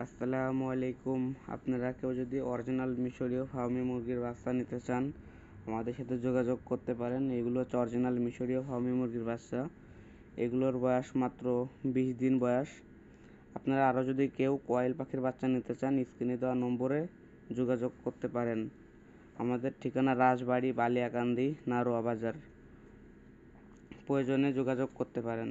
আসসালামু আলাইকুম। আপনারা কেউ যদি অরিজিনাল মিশরীয় ফার্মি মুরগির বাচ্চা নিতে চান, আমাদের সাথে যোগাযোগ করতে পারেন। এগুলো হচ্ছে অরিজিনাল মিশরীয় ফার্মি মুরগির বাচ্চা। এগুলোর বয়স মাত্র বিশ দিন বয়স। আপনারা আরও যদি কেউ কয়েল পাখির বাচ্চা নিতে চান, স্ক্রিনে দেওয়া নম্বরে যোগাযোগ করতে পারেন। আমাদের ঠিকানা রাজবাড়ি বালিয়াকান্দি, নারোয়া বাজার। প্রয়োজনে যোগাযোগ করতে পারেন।